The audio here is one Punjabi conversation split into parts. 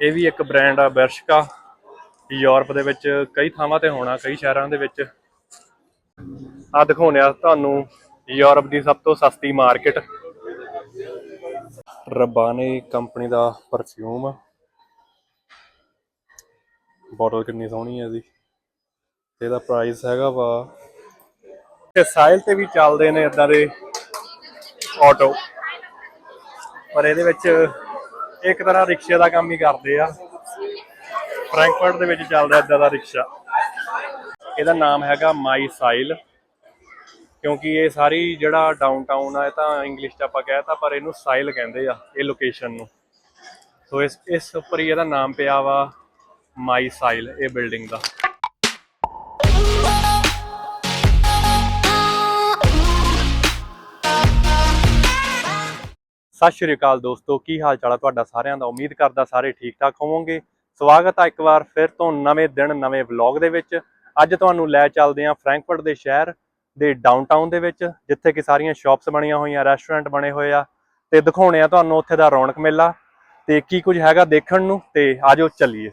ਇਹ ਵੀ ਇੱਕ ਬ੍ਰਾਂਡ ਆ ਬਰਸ਼ਕਾ, ਯੂਰਪ ਦੇ ਵਿੱਚ ਕਈ ਥਾਵਾਂ ਤੇ ਹੋਣਾ, ਕਈ ਸ਼ਹਿਰਾਂ ਦੇ ਵਿੱਚ। ਆ ਦਿਖਾਉਣੇ ਆ ਤੁਹਾਨੂੰ ਯੂਰਪ ਦੀ ਸਭ ਤੋਂ ਸਸਤੀ ਮਾਰਕੀਟ। ਰਬਾਨੇ ਕੰਪਨੀ ਦਾ ਪਰਫਿਊਮ ਬੋਟਲ ਕਿੰਨੀ ਸੋਹਣੀ ਹੈ ਇਹਦੀ। ਇਹਦਾ ਪ੍ਰਾਈਸ ਹੈਗਾ ਵਾ। ਤੇ ਸਾਇਲ ਤੇ ਵੀ ਚੱਲਦੇ ਨੇ ਇਦਾਂ ਦੇ ਆਟੋ ਪਰ ਇਹਦੇ ਵਿੱਚ ਇੱਕ ਤਰ੍ਹਾਂ ਰਿਕਸ਼ੇ ਦਾ ਕੰਮ ਹੀ ਕਰਦੇ ਆ। ਫ੍ਰੈਂਕਫਰਟ ਦੇ ਵਿੱਚ ਚੱਲਦਾ ਇਦਾਂ ਦਾ ਰਿਕਸ਼ਾ। ਇਹਦਾ ਨਾਮ ਹੈਗਾ ਮਾਈ ਸਾਈਲ। ਕਿਉਂਕਿ ਇਹ ਸਾਰੀ ਜਿਹੜਾ ਡਾਊਨਟਾਊਨ ਆ, ਇਹ ਤਾਂ ਇੰਗਲਿਸ਼ ਚ ਆਪਾਂ ਕਹਿਤਾ ਪਰ ਇਹਨੂੰ ਸਾਈਲ ਕਹਿੰਦੇ ਆ, ਇਹ ਲੋਕੇਸ਼ਨ ਨੂੰ। ਸੋ ਇਸ ਇਸ ਉੱਪਰ ਹੀ ਇਹਦਾ ਨਾਮ ਪਿਆ ਵਾ ਮਾਈ ਸਾਈਲ, ਇਹ ਬਿਲਡਿੰਗ ਦਾ। ਸਤਿ ਸ਼੍ਰੀ ਅਕਾਲ ਦੋਸਤੋ, ਕੀ ਹਾਲ ਚਾਲ ਆ ਤੁਹਾਡਾ ਸਾਰਿਆਂ ਦਾ? ਉਮੀਦ ਕਰਦਾ ਸਾਰੇ ਠੀਕ ਠਾਕ ਹੋਵੋਗੇ। ਸਵਾਗਤ ਆ ਇੱਕ ਵਾਰ ਫਿਰ ਤੋਂ ਨਵੇਂ ਦਿਨ, ਨਵੇਂ ਵਲੌਗ ਦੇ ਵਿੱਚ। ਅੱਜ ਤੁਹਾਨੂੰ ਲੈ ਚੱਲਦੇ ਹਾਂ ਫ੍ਰੈਂਕਫਰਟ ਦੇ ਸ਼ਹਿਰ ਦੇ ਡਾਊਨਟਾਊਨ ਦੇ ਵਿੱਚ, ਜਿੱਥੇ ਕਿ ਸਾਰੀਆਂ ਸ਼ਾਪਸ ਬਣੀਆਂ ਹੋਈਆਂ ਰੈਸਟੋਰੈਂਟ ਬਣੇ ਹੋਏ ਆ। ਤੇ ਦਿਖਾਉਣੇ ਆ ਤੁਹਾਨੂੰ ਉੱਥੇ ਦਾ ਰੌਣਕ ਮੇਲਾ। ਤੇ ਕੀ ਕੁਝ ਹੈਗਾ ਦੇਖਣ ਨੂੰ, ਤੇ ਆਜੋ ਚੱਲੀਏ।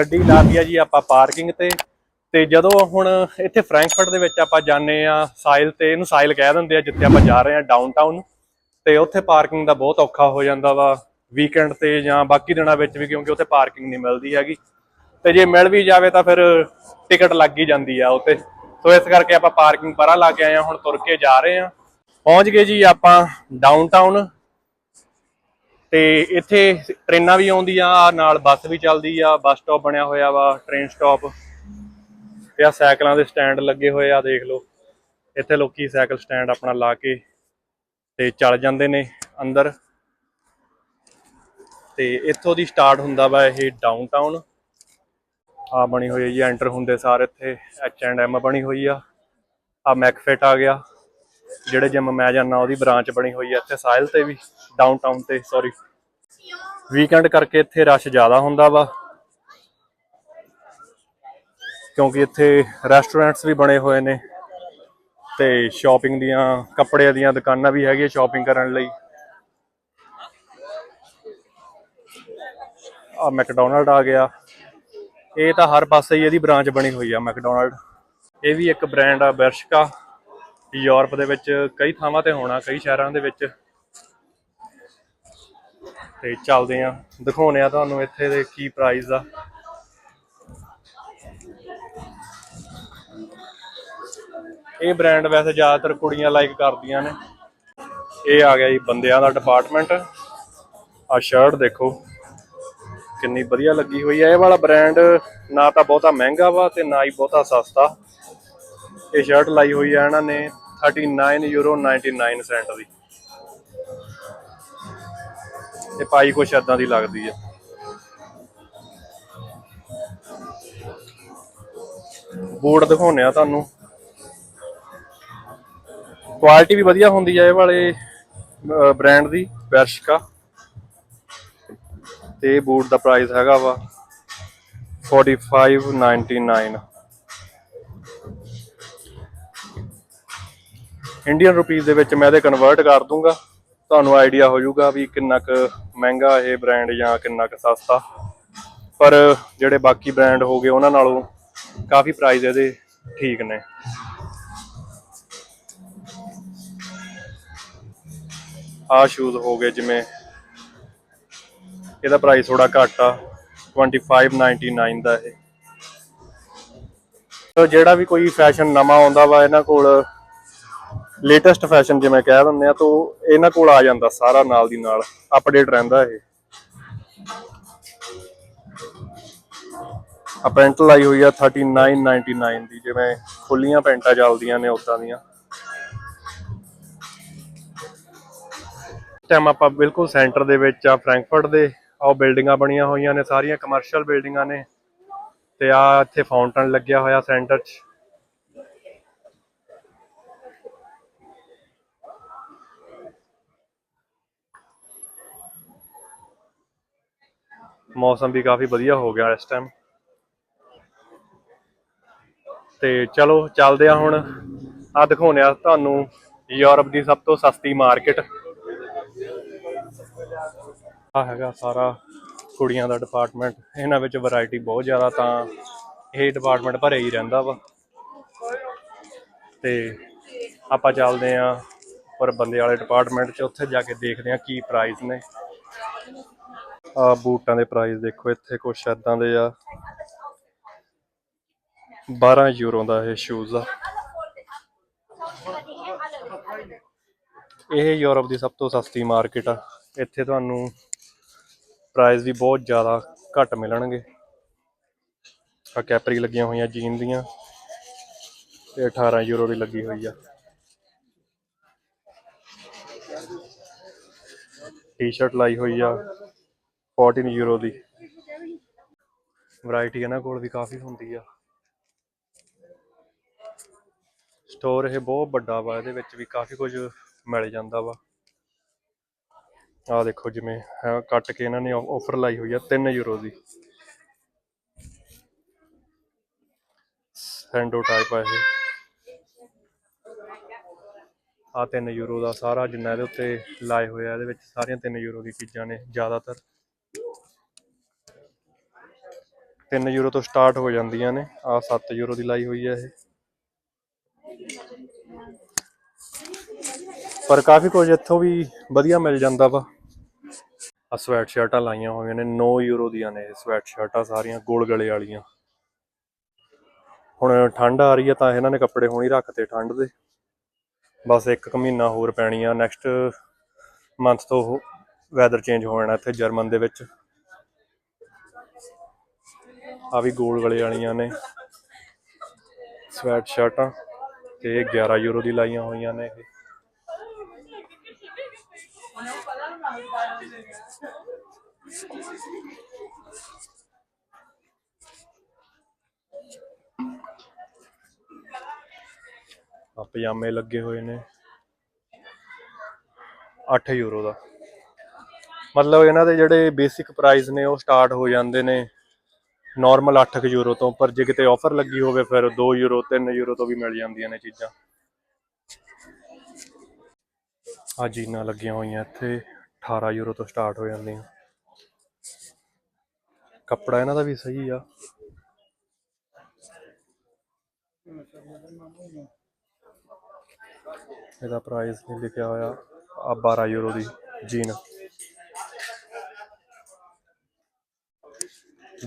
ਗੱਡੀ ਲਾਤੀ ਆ ਜੀ ਆਪਾਂ ਪਾਰਕਿੰਗ ਤੇ। ਤੇ ਜਦੋਂ ਹੁਣ ਇੱਥੇ ਫ੍ਰੈਂਕਫਰਟ ਦੇ ਵਿੱਚ ਆਪਾਂ ਜਾਂਦੇ ਆ ਸਾਈਲ ਤੇ, ਇਹਨੂੰ ਸਾਈਲ ਕਹਿ ਦਿੰਦੇ ਆ, ਜਿੱਥੇ ਆਪਾਂ ਜਾ ਰਹੇ ਆ ਡਾਊਨਟਾਊਨ ਤੇ ਉੱਥੇ ਪਾਰਕਿੰਗ ਦਾ ਬਹੁਤ ਔਖਾ ਹੋ ਜਾਂਦਾ ਵਾ ਵੀਕਐਂਡ ਤੇ ਜਾਂ ਬਾਕੀ ਦਿਨਾਂ ਵਿੱਚ ਵੀ, ਕਿਉਂਕਿ ਉੱਥੇ ਪਾਰਕਿੰਗ ਨਹੀਂ ਮਿਲਦੀ ਹੈਗੀ। ਤੇ ਜੇ ਮਿਲ ਵੀ ਜਾਵੇ ਤਾਂ ਫਿਰ ਟਿਕਟ ਲੱਗ ਹੀ ਜਾਂਦੀ ਆ ਉੱਤੇ ਸੋ ਇਸ ਕਰਕੇ ਆਪਾਂ ਪਾਰਕਿੰਗ ਪਰਾਂ ਲਾ ਕੇ ਆਏ ਆ, ਹੁਣ ਤੁਰ ਕੇ ਜਾ ਰਹੇ ਆ। ਪਹੁੰਚ ਗਏ ਜੀ ਆਪਾਂ ਡਾਊਨਟਾਊਨ ਤੇ ਇੱਥੇ ਟ੍ਰੇਨਾਂ ਵੀ ਆਉਂਦੀਆਂ ਆ ਨਾਲ ਬੱਸ ਵੀ ਚੱਲਦੀ ਆ, ਬੱਸ ਸਟਾਪ ਬਣਿਆ ਹੋਇਆ ਵਾ ਟ੍ਰੇਨ ਸਟਾਪ ਤੇ ਆ ਸਾਈਕਲਾਂ ਦੇ ਸਟੈਂਡ ਲੱਗੇ ਹੋਏ ਆ, ਦੇਖ ਲਓ। ਇੱਥੇ ਲੋਕੀ ਸਾਈਕਲ ਸਟੈਂਡ ਆਪਣਾ ਲਾ ਕੇ ਤੇ ਚੱਲ ਜਾਂਦੇ ਨੇ ਅੰਦਰ। ਤੇ ਇੱਥੋਂ ਦੀ ਸਟਾਰਟ ਹੁੰਦਾ ਵਾ ਇਹ ਡਾਊਨਟਾਊਨ ਆ ਬਣੀ ਹੋਈ ਹੈ ਜੀ ਐਂਟਰ ਹੁੰਦੇ ਸਾਰ ਇੱਥੇ ਐਚ ਐਂਡ ਐਮ ਬਣੀ ਹੋਈ ਆ। ਆ ਮੈਕਫਿਟ ਆ ਗਿਆ। ਜਿਹੜੇ ਜਿਮ ਮੈਂ ਜਾਂਦਾ, ਉਹਦੀ ਬ੍ਰਾਂਚ ਬਣੀ ਹੋਈ ਹੈ ਇੱਥੇ ਸਾਹਿਲ ਤੇ ਵੀ ਡਾਊਨਟਾਊਨ ਤੇ ਸੌਰੀ ਵੀਕਐਂਡ ਕਰਕੇ ਇੱਥੇ ਰਸ਼ ਜ਼ਿਆਦਾ ਹੁੰਦਾ ਵਾ। ਕਿਉਂਕਿ ਇੱਥੇ ਰੈਸਟੋਰੈਂਟਸ ਵੀ ਬਣੇ ਹੋਏ ਨੇ ਤੇ ਸ਼ਾਪਿੰਗ ਦੀਆਂ, ਕੱਪੜਿਆਂ ਦੀਆਂ ਦੁਕਾਨਾਂ ਵੀ ਹੈਗੀਆਂ ਸ਼ਾਪਿੰਗ ਕਰਨ ਲਈ। ਆ ਮੈਕਡੋਨਲਡ ਆ ਗਿਆ। ਇਹ ਤਾਂ ਹਰ ਪਾਸੇ ਹੀ ਇਹਦੀ ਬ੍ਰਾਂਚ ਬਣੀ ਹੋਈ ਆ ਮੈਕਡੋਨਲਡ ਇਹ ਵੀ ਇੱਕ ਬ੍ਰਾਂਡ ਆ ਬਰਸ਼ਕਾ। ਯੂਰਪ ਦੇ ਵਿੱਚ ਕਈ ਥਾਵਾਂ ਤੇ ਹੋਣਾ, ਕਈ ਸ਼ਹਿਰਾਂ ਦੇ ਵਿੱਚ। ਤੇ ਚੱਲਦੇ ਆ। ਦਿਖਾਉਣੇ ਆ ਤੁਹਾਨੂੰ ਇੱਥੇ ਦੇ ਕੀ ਪ੍ਰਾਈਸ ਆ। ਇਹ ਬ੍ਰਾਂਡ ਵੈਸੇ ਜ਼ਿਆਦਾਤਰ ਕੁੜੀਆਂ ਲਾਈਕ ਕਰਦੀਆਂ ਨੇ। ਇਹ ਆ ਗਿਆ ਜੀ ਬੰਦਿਆਂ ਦਾ ਡਿਪਾਰਟਮੈਂਟ ਆ ਸ਼ਰਟ ਦੇਖੋ। ਕਿੰਨੀ ਵਧੀਆ ਲੱਗੀ ਹੋਈ ਹੈ ਇਹ ਵਾਲਾ ਬ੍ਰਾਂਡ ਨਾ ਤਾਂ ਬਹੁਤਾ ਮਹਿੰਗਾ ਵਾ ਤੇ ਨਾ ਹੀ ਬਹੁਤਾ ਸਸਤਾ। ਇਹ ਸ਼ਰਟ ਲਾਈ ਹੋਈ ਹੈ ਇਹਨਾਂ ਨੇ। 39 ਯੂਰੋ 99 ਸੈਂਟ ਦੀ ਇਹ ਪਾਈ ਕੁਛ ਏਦਾਂ ਦੀ ਲੱਗਦੀ ਹੈ ਬੋਰਡ ਦਿਖਾਉਨੇ ਆ ਤੁਹਾਨੂੰ। ਕੁਆਲਿਟੀ ਵੀ ਵਧੀਆ ਹੁੰਦੀ ਹੈ ਇਹ ਵਾਲੇ ਬ੍ਰਾਂਡ ਦੀ ਬਰਸ਼ਕਾ ਤੇ ਬੂਟ ਦਾ ਪ੍ਰਾਈਸ ਹੈਗਾ ਵਾ 45.99 ਇੰਡੀਅਨ ਰੁਪੀਸ ਦੇ ਵਿੱਚ ਮੈਂ ਇਹਦੇ ਕਨਵਰਟ ਕਰ ਦੂੰਗਾ। ਤੁਹਾਨੂੰ ਆਈਡੀਆ ਹੋ ਜਾਊਗਾ ਵੀ ਕਿੰਨਾ ਕੁ ਮਹਿੰਗਾ ਇਹ ਬ੍ਰਾਂਡ ਜਾਂ ਕਿੰਨਾ ਕੁ ਸਸਤਾ। ਪਰ ਜਿਹੜੇ ਬਾਕੀ ਬ੍ਰਾਂਡ ਹੋ ਗਏ, ਉਹਨਾਂ ਨਾਲੋਂ ਕਾਫੀ ਪ੍ਰਾਈਸ ਇਹਦੇ ਠੀਕ ਨੇ। ਆ ਸ਼ੂਜ਼ ਹੋ ਗਏ ਜਿਵੇਂ ਇਹਦਾ ਪ੍ਰਾਈਸ ਥੋੜਾ ਘੱਟ ਆ 25.99 ਦਾ ਇਹ। ਜਿਹੜਾ ਵੀ ਕੋਈ ਫੈਸ਼ਨ ਨਵਾਂ ਆਉਂਦਾ ਵਾ, ਇਹਨਾਂ ਕੋਲ ਲੇਟੈਸਟ ਫੈਸ਼ਨ ਜਿਵੇਂ ਕਹਿ ਦਿੰਦੇ ਆ, ਤਾਂ ਇਹਨਾਂ ਕੋਲ ਆ ਜਾਂਦਾ ਸਾਰਾ ਨਾਲ ਦੀ ਨਾਲ ਅਪਡੇਟ ਰਹਿੰਦਾ ਇਹ। ਆ ਪੈਂਟ ਲਾਈ ਹੋਈ ਆ 39.99 ਦੀ, ਜਿਵੇਂ ਖੁੱਲੀਆਂ ਪੈਂਟਾਂ ਚੱਲਦੀਆਂ ਨੇ ਉਦਾਂ ਦੀਆਂ। ਟਾਈਮ ਆਪਾਂ ਬਿਲਕੁਲ ਸੈਂਟਰ ਦੇ ਵਿੱਚ ਆ, ਫਰੈਂਕਫਰਟ ਦੇ ਆ ਬਿਲਡਿੰਗਾਂ ਬਣੀਆਂ ਹੋਈਆਂ ਨੇ, ਸਾਰੀਆਂ ਕਮਰਸ਼ੀਅਲ ਬਿਲਡਿੰਗਾਂ ਨੇ। ਤੇ ਆ ਇੱਥੇ ਫਾਊਂਟਨ ਲੱਗਿਆ ਹੋਇਆ ਸੈਂਟਰ 'ਚ। ਮੌਸਮ ਵੀ ਕਾਫੀ ਵਧੀਆ ਹੋ ਗਿਆ ਇਸ ਟਾਈਮ ਤੇ ਚਲੋ, ਚੱਲਦੇ ਆ ਹੁਣ। ਆ ਦਿਖਾਉਣੇ ਆ ਤੁਹਾਨੂੰ ਯੂਰਪ ਦੀ ਸਭ ਤੋਂ ਸਸਤੀ ਮਾਰਕੀਟ। ਆ ਹੈਗਾ ਸਾਰਾ ਕੁੜੀਆਂ ਦਾ ਡਿਪਾਰਟਮੈਂਟ ਇਹਨਾਂ ਵਿੱਚ ਵੈਰਾਈਟੀ ਬਹੁਤ ਜ਼ਿਆਦਾ ਤਾਂ ਇਹ ਡਿਪਾਰਟਮੈਂਟ ਭਰੇ ਹੀ ਰਹਿੰਦਾ ਵਾ। ਤੇ ਆਪਾਂ ਚੱਲਦੇ ਆ ਪਰ ਬੰਦੇ ਵਾਲੇ ਡਿਪਾਰਟਮੈਂਟ 'ਚ ਉੱਥੇ ਜਾ ਕੇ ਦੇਖਦੇ ਆ ਕੀ ਪ੍ਰਾਈਸ ਨੇ। ਆ ਬੂਟਾਂ ਦੇ ਪ੍ਰਾਈਸ ਦੇਖੋ, ਇੱਥੇ ਕੁਛ ਏਦਾਂ ਦੇ ਆ। 12 ਯੂਰੋ ਦਾ ਇਹ ਸ਼ੂਜ਼ ਆ। ਇਹ ਯੂਰਪ ਦੀ ਸਭ ਤੋਂ ਸਸਤੀ ਮਾਰਕੀਟ ਆ। ਇੱਥੇ ਤੁਹਾਨੂੰ ਪ੍ਰਾਈਸ ਵੀ ਬਹੁਤ ਜ਼ਿਆਦਾ ਘੱਟ ਮਿਲਣਗੇ। ਆ ਕੈਪਰੀ ਲੱਗੀਆਂ ਹੋਈਆਂ ਜੀਨ ਦੀਆਂ। ਤੇ 18 ਯੂਰੋ ਦੀ ਲੱਗੀ ਹੋਈ ਆ। ਟੀ-ਸ਼ਰਟ ਲਾਈ ਹੋਈ ਆ। 14 ਯੂਰੋ ਦੀ। ਵੈਰਾਈਟੀ ਇਹਨਾਂ ਕੋਲ ਵੀ ਕਾਫੀ ਹੁੰਦੀ ਆ। ਸਟੋਰ ਇਹ ਬਹੁਤ ਵੱਡਾ ਵਾ, ਇਹਦੇ ਵਿੱਚ ਵੀ ਕਾਫੀ ਕੁਝ ਮਿਲ ਜਾਂਦਾ ਵਾ। ਆਹ ਦੇਖੋ ਜਿਵੇਂ, ਹੈ, ਕੱਟ ਕੇ ਇਹਨਾਂ ਨੇ ਆਫਰ ਲਾਈ ਹੋਈ ਆ 3 ਯੂਰੋ ਦੀ। ਸੈਂਡੋ ਟਾਈਪ ਆ ਇਹ। ਆ 3 ਯੂਰੋ ਦਾ ਸਾਰਾ ਜਿੰਨਾ ਇਹਦੇ ਉੱਤੇ ਲਾਏ ਹੋਏ ਆ, ਇਹਦੇ ਵਿੱਚ ਸਾਰੀਆਂ 3 ਯੂਰੋ ਦੀ ਚੀਜ਼ਾਂ ਨੇ ਜ਼ਿਆਦਾਤਰ। 3 ਯੂਰੋ ਤੋਂ ਸਟਾਰਟ ਹੋ ਜਾਂਦੀਆਂ ਨੇ। ਆ 7 ਯੂਰੋ ਦੀ ਲਾਈ ਹੋਈ ਹੈ ਇਹ। ਪਰ ਕਾਫੀ ਕੁਝ ਇੱਥੋਂ ਵੀ ਵਧੀਆ ਮਿਲ ਜਾਂਦਾ ਵਾ। ਆ ਸਵੈਟ ਸ਼ਰਟਾਂ ਲਾਈਆਂ ਹੋਈਆਂ ਨੇ 9 ਯੂਰੋ ਦੀਆਂ ਨੇ ਇਹ ਸਵੈਟ ਸ਼ਰਟਾਂ ਸਾਰੀਆਂ, ਗੋਲ ਗਲੇ ਵਾਲੀਆਂ। ਹੁਣ ਠੰਡ ਆ ਰਹੀ ਹੈ ਤਾਂ ਇਹਨਾਂ ਨੇ ਕੱਪੜੇ ਹੁਣ ਹੀ ਰੱਖਤੇ ਠੰਡ ਦੇ। ਬਸ ਇੱਕ ਕੁ ਮਹੀਨਾ ਹੋਰ ਪੈਣੀ ਆ। ਨੈਕਸਟ ਮੰਥ ਤੋਂ ਵੈਦਰ ਚੇਂਜ ਹੋ ਜਾਣਾ ਇੱਥੇ ਜਰਮਨ ਦੇ ਵਿੱਚ। ਆ ਵੀ ਗੋਲ ਗਲੇ ਵਾਲੀਆਂ ਨੇ। ਸਵੈਟ ਸ਼ਰਟਾਂ ਤੇ ਇਹ 11 ਯੂਰੋ ਦੀ ਲਾਈਆਂ ਹੋਈਆਂ ਨੇ ਇਹ। ਆ ਪਜਾਮੇ ਲੱਗੇ ਹੋਏ ਨੇ। 8 ਯੂਰੋ ਦਾ। ਮਤਲਬ ਇਹਨਾਂ ਦੇ ਜਿਹੜੇ ਬੇਸਿਕ ਪ੍ਰਾਈਸ ਨੇ ਉਹ ਸਟਾਰਟ ਹੋ ਜਾਂਦੇ ਨੇ। ਨਾਰਮਲ 8 ਯੂਰੋ ਤੋਂ, ਪਰ ਜੇ ਕਿਤੇ ਆਫਰ ਲੱਗੀ ਹੋਵੇ ਫਿਰ 2 ਯੂਰੋ 3 ਯੂਰੋ ਤੋਂ ਵੀ ਮਿਲ ਜਾਂਦੀਆਂ ਨੇ ਚੀਜ਼ਾਂ। ਆ ਜੀਨਾਂ ਲੱਗੀਆਂ ਹੋਈਆਂ ਇੱਥੇ 18 ਯੂਰੋ ਤੋਂ ਸਟਾਰਟ ਹੋ ਜਾਂਦੀਆਂ। ਕੱਪੜਾ ਇਹਨਾਂ ਦਾ ਵੀ ਸਹੀ ਆ। ਇਹਦਾ ਪ੍ਰਾਈਸ ਨਹੀਂ ਲਿਖਿਆ ਹੋਇਆ। ਆ 12 ਯੂਰੋ ਦੀ ਜੀਨ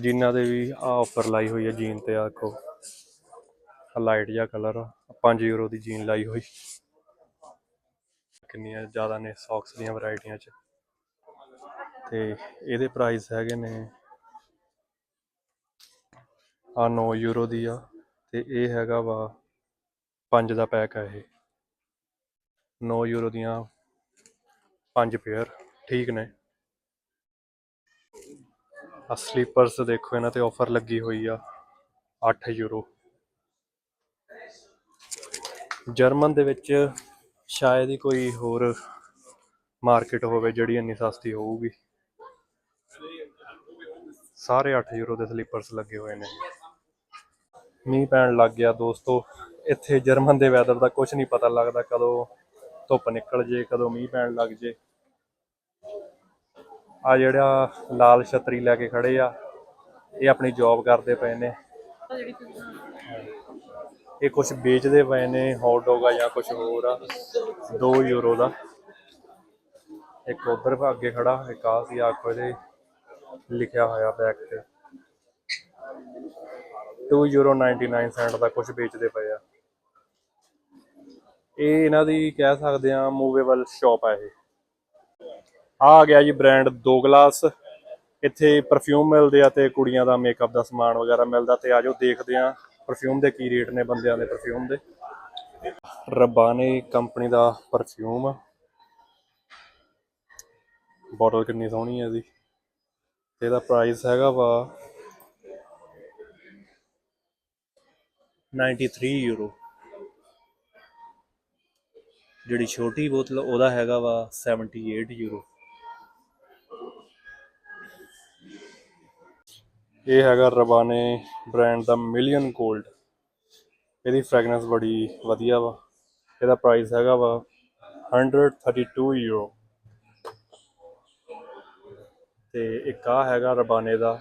ਜਿਨ੍ਹਾਂ ਦੇ ਵੀ ਆ ਆਫਰ ਲਾਈ ਹੋਈ ਹੈ ਜੀਨ ਤੇ ਆ ਦੇਖੋ। ਲਾਈਟ ਜਿਹਾ ਕਲਰ ਆ 5 ਯੂਰੋ ਦੀ ਜੀਨ ਲਾਈ ਹੋਈ। ਕਿੰਨੀਆਂ ਜ਼ਿਆਦਾ ਨੇ ਸੌਕਸ ਦੀਆਂ ਵੈਰਾਈਟੀਆਂ ਚ। ਤੇ ਇਹਦੇ ਪ੍ਰਾਈਸ ਹੈਗੇ ਨੇ ਆ 9 ਯੂਰੋ ਦੀ ਆ, ਤੇ ਇਹ ਹੈਗਾ ਵਾ 5 ਦਾ ਪੈਕ ਆ ਇਹ। 9 ਯੂਰੋ ਦੀਆਂ 5 ਪੇਅਰ ਠੀਕ ਨੇ। ਆ ਸਲੀਪਰਸ ਦੇਖੋ, ਇਹਨਾਂ ਤੇ ਆਫਰ ਲੱਗੀ ਹੋਈ ਆ 8 ਯੂਰੋ ਜਰਮਨ ਦੇ ਵਿੱਚ ਸ਼ਾਇਦ ਹੀ ਕੋਈ ਹੋਰ ਮਾਰਕੀਟ ਹੋਵੇ ਜਿਹੜੀ ਇੰਨੀ ਸਸਤੀ ਹੋਊਗੀ। ਸਾਰੇ 8 ਯੂਰੋ ਦੇ ਸਲੀਪਰਸ ਲੱਗੇ ਹੋਏ ਨੇ। ਮੀਂਹ ਪੈਣ ਲੱਗ ਗਿਆ ਦੋਸਤੋ। ਇੱਥੇ ਜਰਮਨ ਦੇ ਵੈਦਰ ਦਾ ਕੁਝ ਨਹੀਂ ਪਤਾ ਲੱਗਦਾ ਕਦੋਂ ਧੁੱਪ ਨਿਕਲ ਜੇ, ਕਦੋਂ ਮੀਂਹ ਪੈਣ ਲੱਗ ਜੇ। ਆ ਜਿਹੜਾ ਲਾਲ ਛਤਰੀ ਲੈ ਕੇ ਖੜੇ ਆ, ਇਹ ਆਪਣੀ ਜੌਬ ਕਰਦੇ ਪਏ ਨੇ। ਇਹ ਕੁਝ ਵੇਚਦੇ ਪਏ ਨੇ ਹੌਟ ਡੌਗ ਆ ਜਾਂ ਕੁਝ ਹੋਰ ਆ 2 ਯੂਰੋ ਦਾ। ਇੱਕ ਉਧਰ ਅੱਗੇ ਖੜਾ, ਇੱਕ ਆ ਸੀ ਆਖੋ ਇਹਦੇ ਲਿਖਿਆ ਹੋਇਆ ਬੈਕ ਤੇ। 2 ਯੂਰੋ 99 ਸੈਂਟ ਦਾ ਕੁਝ ਵੇਚਦੇ ਪਏ ਆ। ਇਹ ਇਹਨਾਂ ਦੀ ਕਹਿ ਸਕਦੇ ਆ ਮੂਵੇਬਲ ਸ਼ਾਪ ਆ ਇਹ। ਆ ਆ ਗਿਆ ਜੀ ਬ੍ਰਾਂਡ ਦੋ ਗਲਾਸ। ਇੱਥੇ ਪਰਫਿਊਮ ਮਿਲਦੇ ਆ ਤੇ ਕੁੜੀਆਂ ਦਾ ਮੇਕਅਪ ਦਾ ਸਮਾਨ ਵਗੈਰਾ ਮਿਲਦਾ ਤੇ ਆਜੋ ਦੇਖਦੇ ਆ ਪਰਫਿਊਮ ਦੇ ਕੀ ਰੇਟ ਨੇ ਬੰਦਿਆਂ ਦੇ ਪਰਫਿਊਮ ਦੇ। ਰਬਾਨੇ ਕੰਪਨੀ ਦਾ ਪਰਫਿਊਮ ਆ ਬੋਟਲ ਕਿੰਨੀ ਸੋਹਣੀ ਹੈ ਇਹਦੀ ਤੇ ਇਹਦਾ ਪ੍ਰਾਈਸ ਹੈਗਾ ਵਾ 93 ਯੂਰੋ ਜਿਹੜੀ ਛੋਟੀ ਬੋਤਲ ਉਹਦਾ ਹੈਗਾ ਵਾ 78 ਯੂਰੋ ਇਹ ਹੈਗਾ ਰਬਾਨੇ ਬ੍ਰਾਂਡ ਦਾ ਮਿਲੀਅਨ 골ਡ ਇਹਦੀ ਫ੍ਰੈਗਰੈਂਸ ਬੜੀ ਵਧੀਆ ਵਾ। ਇਹਦਾ ਪ੍ਰਾਈਸ ਹੈਗਾ ਵਾ 132 ਯੂਰੋ ਤੇ ਇੱਕ ਆ ਹੈਗਾ ਰਬਾਨੇ ਦਾ।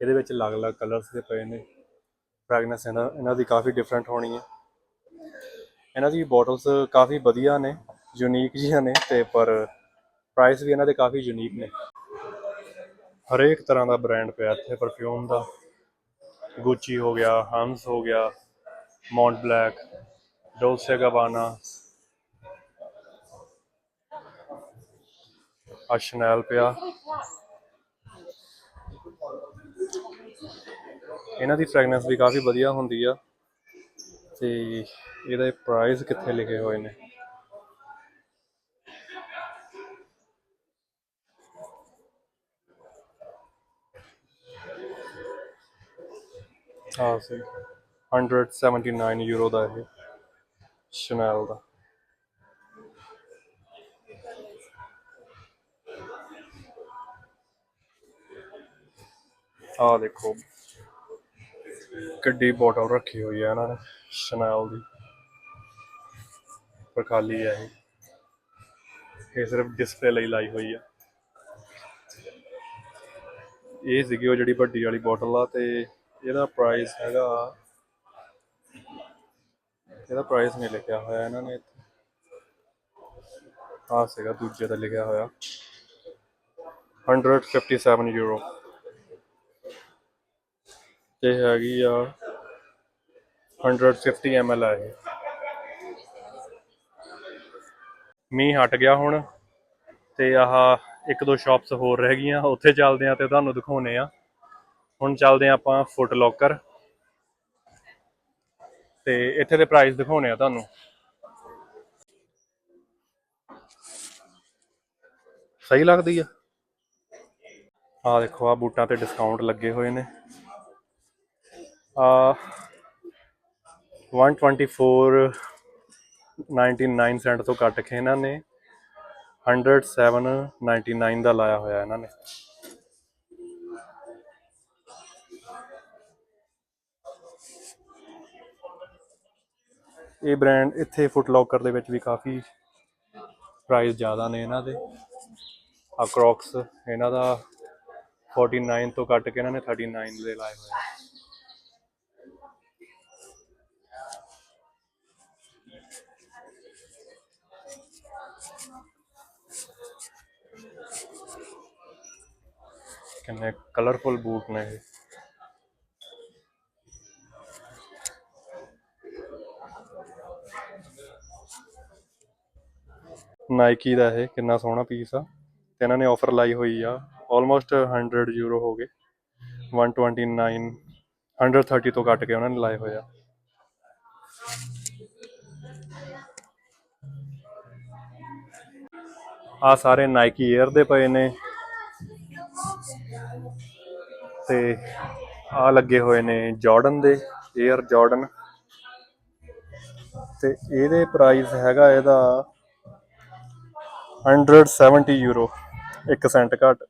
ਇਹਦੇ ਵਿੱਚ ਅਲੱਗ-ਅਲੱਗ ਕਲਰਸ ਦੇ ਪਏ ਨੇ। ਫ੍ਰੈਗਰੈਂਸ ਇਹਨਾਂ ਇਹਨਾਂ ਦੀ ਕਾਫੀ ਡਿਫਰੈਂਟ ਹੋਣੀ ਹੈ ਇਹਨਾਂ ਦੀ ਬੋਟਲਸ ਕਾਫੀ ਵਧੀਆ ਨੇ ਯੂਨੀਕ ਜਿਹੀਆਂ ਨੇ ਤੇ ਪਰ ਪ੍ਰਾਈਸ ਵੀ ਇਹਨਾਂ ਦੇ ਕਾਫੀ ਯੂਨੀਕ ਨੇ। ਹਰੇਕ ਤਰ੍ਹਾਂ ਦਾ ਬ੍ਰਾਂਡ ਪਿਆ ਇੱਥੇ ਪਰਫਿਊਮ ਦਾ। ਗੁੱਚੀ ਹੋ ਗਿਆ ਹੰਸ ਹੋ ਗਿਆ ਮੌਂਟ ਬਲੈਕ ਡੋਲਸੇ ਗਾਬਾਨਾ ਅਸ਼ਨੈਲ ਪਿਆ। ਇਹਨਾਂ ਦੀ ਫ੍ਰੈਗਰੈਂਸ ਵੀ ਕਾਫੀ ਵਧੀਆ ਹੁੰਦੀ ਆ। ਤੇ ਇਹਦੇ ਪ੍ਰਾਈਸ ਕਿੱਥੇ ਲਿਖੇ ਹੋਏ ਨੇ? ਹਾਂ ਸੀ 179 ਯੂਰੋ ਦਾ ਇਹ ਸ਼ਨੈਲ ਦਾ। ਆਹ ਦੇਖੋ, ਕਿੱਡੀ ਬੋਟਲ ਰੱਖੀ ਹੋਈ ਹੈ ਇਹਨਾਂ ਨੇ ਸ਼ਨੈਲ ਦੀ। ਪਰ ਖਾਲੀ ਹੈ ਇਹ। ਇਹ ਸਿਰਫ ਡਿਸਪਲੇ ਲਈ ਲਾਈ ਹੋਈ ਆ। ਇਹ ਸੀਗੀ ਉਹ ਜਿਹੜੀ ਵੱਡੀ ਵਾਲੀ ਬੋਟਲ ਆ ਤੇ ਇਹਦਾ ਪ੍ਰਾਈਸ ਹੈਗਾ। ਇਹਦਾ ਪ੍ਰਾਈਸ ਨਹੀਂ ਲਿਖਿਆ ਹੋਇਆ ਇਹਨਾਂ ਨੇ ਇੱਥੇ। ਸੀਗਾ, ਦੂਜੇ ਦਾ ਲਿਖਿਆ ਹੋਇਆ। 157 ਯੂਰੋ ਤੇ ਹੈਗੀ ਆ 150 ml ਆ ਇਹ। ਮੀਂਹ ਹਟ ਗਿਆ ਹੁਣ। ਤੇ ਆਹ ਇੱਕ ਦੋ ਸ਼ਾਪਸ ਹੋਰ ਰਹਿ ਗਈਆਂ। ਉੱਥੇ ਚੱਲਦੇ ਆ ਤੇ ਤੁਹਾਨੂੰ ਦਿਖਾਉਨੇ ਆ। ਹੁਣ ਚੱਲਦੇ ਆ ਆਪਾਂ ਫੁੱਟ ਲੋਕਰ ਤੇ ਇੱਥੇ ਦੇ ਪ੍ਰਾਈਸ ਦਿਖਾਉਣੇ ਆ ਤੁਹਾਨੂੰ। ਸਹੀ ਲੱਗਦੀ ਆ? ਆ ਦੇਖੋ ਆ ਬੂਟਾਂ ਤੇ ਡਿਸਕਾਊਂਟ ਲੱਗੇ ਹੋਏ ਨੇ। ਆ 124 99 ਸੈਂਟ ਤੋਂ ਕੱਟ ਕੇ ਇਹਨਾਂ ਨੇ। 107.99 ਦਾ ਲਾਇਆ ਹੋਇਆ ਇਹਨਾਂ ਨੇ। ਇਹ ਬ੍ਰਾਂਡ ਇੱਥੇ ਫੁੱਟ ਲੋਕਰ ਦੇ ਵਿੱਚ ਵੀ ਕਾਫੀ ਪ੍ਰਾਈਸ ਜ਼ਿਆਦਾ ਨੇ ਇਹਨਾਂ ਦੇ। ਆ ਕ੍ਰੌਕਸ ਇਹਨਾਂ ਦਾ 49 ਤੋਂ ਕੱਟ ਕੇ ਇਹਨਾਂ ਨੇ 39 ਦੇ ਲਾਏ ਹੋਏ ਆ। ਕਿੰਨੇ ਕਲਰਫੁਲ ਬੂਟ ਨੇ ਇਹ। ਨਾਈਕੀ ਦਾ ਇਹ ਕਿੰਨਾ ਸੋਹਣਾ ਪੀਸ ਆ ਤੇ ਇਹਨਾਂ ਨੇ ਆਫਰ ਲਾਈ ਹੋਈ ਆ ਆਲਮੋਸਟ 100 ਯੂਰੋ ਹੋ ਗਏ 129 130 ਤੋਂ ਕੱਟ ਕੇ ਉਹਨਾਂ ਨੇ ਲਾਏ ਹੋਏ ਆ। ਆ ਸਾਰੇ ਨਾਈਕੀ 에ਅਰ ਦੇ ਪਏ ਨੇ ਤੇ ਆ ਲੱਗੇ ਹੋਏ ਨੇ ਜਾਰਡਨ ਦੇ 에ਅਰ ਜਾਰਡਨ ਤੇ ਇਹਦੇ ਪ੍ਰਾਈਸ ਹੈਗਾ ਇਹਦਾ 170 ਯੂਰੋ 1 ਸੈਂਟ ਘੱਟ।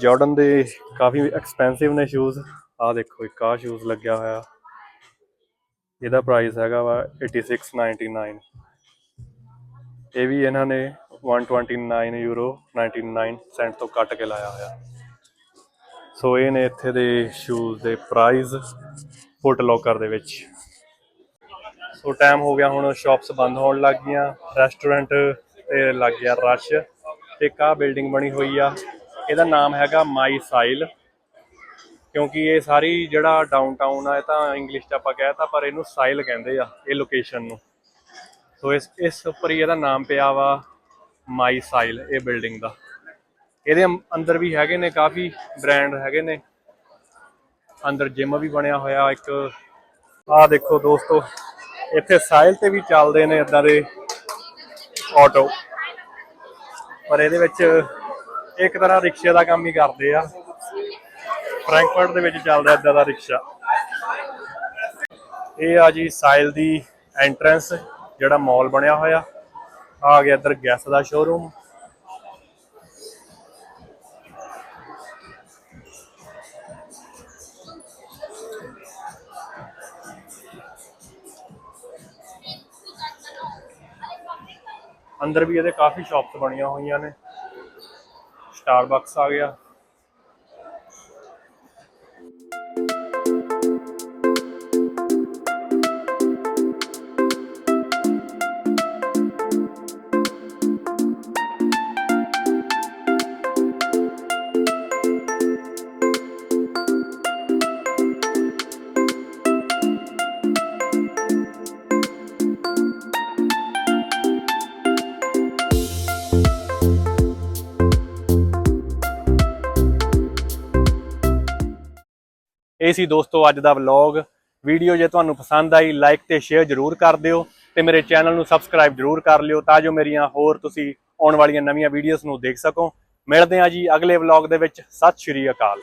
ਜਾਰਡਨ ਦੇ ਕਾਫੀ ਐਕਸਪੈਂਸਿਵ ਨੇ ਸ਼ੂਜ਼ ਆ ਦੇਖੋ ਇੱਕ ਆ ਸ਼ੂਜ਼ ਲੱਗਿਆ ਹੋਇਆ। ਇਹਦਾ ਪ੍ਰਾਈਸ ਹੈਗਾ ਵਾ 86.99 ਇਹ ਵੀ ਇਹਨਾਂ ਨੇ 129 ਯੂਰੋ 99 ਸੈਂਟ ਤੋਂ ਕੱਟ ਕੇ ਲਾਇਆ ਹੋਇਆ। ਸੋ ਇਹ ਨੇ ਇੱਥੇ ਦੇ ਸ਼ੂਜ਼ ਦੇ ਪ੍ਰਾਈਸ ਫੁੱਟ ਲੋਕਰ ਦੇ ਵਿੱਚ। ਸੋ ਟਾਈਮ ਹੋ ਗਿਆ ਹੁਣ ਸ਼ਾਪਸ ਬੰਦ ਹੋਣ ਲੱਗ ਗਈਆਂ ਰੈਸਟੋਰੈਂਟ ਤੇ ਲੱਗ ਗਿਆ ਰਸ਼ ਤੇ ਇੱਕ ਬਿਲਡਿੰਗ ਬਣੀ ਹੋਈ ਆ, ਇਹਦਾ ਨਾਮ ਹੈਗਾ ਮਾਈ ਸਾਈਲ ਕਿਉਂਕਿ ਇਹ ਸਾਰੀ ਜਿਹੜਾ ਡਾਊਨਟਾਊਨ ਆ, ਇਹ ਤਾਂ ਇੰਗਲਿਸ਼ ਚ ਆਪਾਂ ਕਹਿਤਾ, ਪਰ ਇਹਨੂੰ ਸਾਈਲ ਕਹਿੰਦੇ ਆ, ਇਹ ਲੋਕੇਸ਼ਨ ਨੂੰ। ਸੋ ਇਸ ਇਸ ਉੱਪਰ ਹੀ ਇਹਦਾ ਨਾਮ ਪਿਆ ਵਾ ਮਾਈ ਸਾਈਲ ਇਹ ਬਿਲਡਿੰਗ ਦਾ। ਇਹਦੇ ਅੰਦਰ ਵੀ ਹੈਗੇ ਨੇ ਕਾਫੀ ਬ੍ਰਾਂਡ ਹੈਗੇ ਨੇ। ਅੰਦਰ ਜਿਮ ਵੀ ਬਣਿਆ ਹੋਇਆ ਇੱਕ। ਆਹ ਦੇਖੋ ਦੋਸਤੋ ਇੱਥੇ ਸਾਇਲ ਤੇ ਵੀ ਚੱਲਦੇ ਨੇ ਇਦਾਂ ਦੇ ਆਟੋ ਪਰ ਇਹਦੇ ਵਿੱਚ ਇੱਕ ਤਰ੍ਹਾਂ ਰਿਕਸ਼ੇ ਦਾ ਕੰਮ ਹੀ ਕਰਦੇ ਆ। ਫ੍ਰੈਂਕਫਰਟ ਦੇ ਵਿੱਚ ਚੱਲਦਾ ਇਦਾਂ ਦਾ ਰਿਕਸ਼ਾ। ਇਹ ਆ ਜੀ ਸਾਇਲ ਦੀ ਐਂਟਰੈਂਸ ਜਿਹੜਾ ਮਾਲ ਬਣਿਆ ਹੋਇਆ। ਆ ਗਿਆ ਇੱਧਰ ਗੈਸ ਦਾ ਸ਼ੋਰੂਮ ਅੰਦਰ ਵੀ ਇਹਦੇ ਕਾਫੀ ਸ਼ਾਪਸ ਬਣੀਆਂ ਹੋਈਆਂ ਨੇ। ਸਟਾਰਬਕਸ ਆ ਗਿਆ। ਇਹ ਸੀ ਦੋਸਤੋ ਅੱਜ ਦਾ ਵਲੌਗ ਵੀਡੀਓ ਜੇ ਤੁਹਾਨੂੰ ਪਸੰਦ ਆਈ ਲਾਈਕ ਤੇ ਸ਼ੇਅਰ ਜਰੂਰ ਕਰ ਦਿਓ ਤੇ ਮੇਰੇ ਚੈਨਲ ਨੂੰ ਸਬਸਕ੍ਰਾਈਬ ਜਰੂਰ ਕਰ ਲਿਓ ਤਾਂ ਜੋ ਮੇਰੀਆਂ ਹੋਰ ਤੁਸੀਂ ਆਉਣ ਵਾਲੀਆਂ ਨਵੀਆਂ ਵੀਡੀਓਜ਼ ਨੂੰ ਦੇਖ ਸਕੋ। ਮਿਲਦੇ ਹਾਂ ਜੀ ਅਗਲੇ ਵਲੌਗ ਦੇ ਵਿੱਚ। ਸਤਿ ਸ਼੍ਰੀ ਅਕਾਲ।